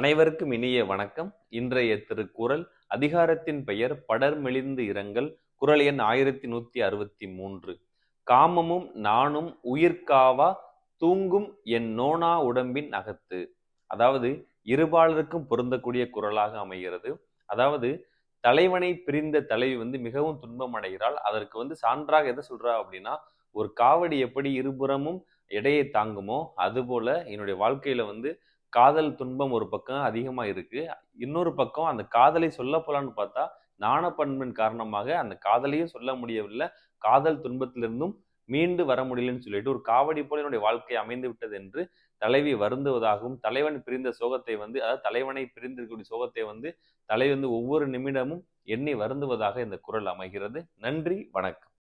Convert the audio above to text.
அனைவருக்கும் இனிய வணக்கம். இன்றைய திருக்குறள் அதிகாரத்தின் பெயர் படர் மெலிந்து இரங்கல் குரல் எண் ஆயிரத்தி நூத்தி அறுபத்தி மூன்று. காமமும் நானும் உயிர்காவா தூங்கும் என் நோனா உடம்பின் அகத்து. அதாவது இருபாலருக்கும் பொருந்தக்கூடிய குரலாக அமைகிறது. அதாவது தலைவனை பிரிந்த தலைவி வந்து மிகவும் துன்பம் அடைகிறாள் அதற்கு வந்து சான்றாக எதை சொல்றா அப்படின்னா ஒரு காவடி எப்படி இருபுறமும் எடையை தாங்குமோ அதுபோல என்னுடைய வாழ்க்கையில வந்து காதல் துன்பம் ஒரு பக்கம் அதிகமாக இருக்குது இன்னொரு பக்கம் அந்த காதலை சொல்ல போலான்னு பார்த்தா நாணப்பண்பின் காரணமாக அந்த காதலையும் சொல்ல முடியவில்லை. காதல் துன்பத்திலிருந்தும் மீண்டு வர முடியலன்னு சொல்லிட்டு ஒரு காவடி போல என்னுடைய வாழ்க்கை அமைந்து விட்டது என்று தலைவி வருந்துவதாகவும் தலைவன் பிரிந்த சோகத்தை வந்து அதாவது தலைவனை பிரிந்திருக்கக்கூடிய சோகத்தை வந்து தலைவி வந்து ஒவ்வொரு நிமிடமும் எண்ணி வருந்துவதாக இந்த குரல் அமைகிறது. நன்றி வணக்கம்.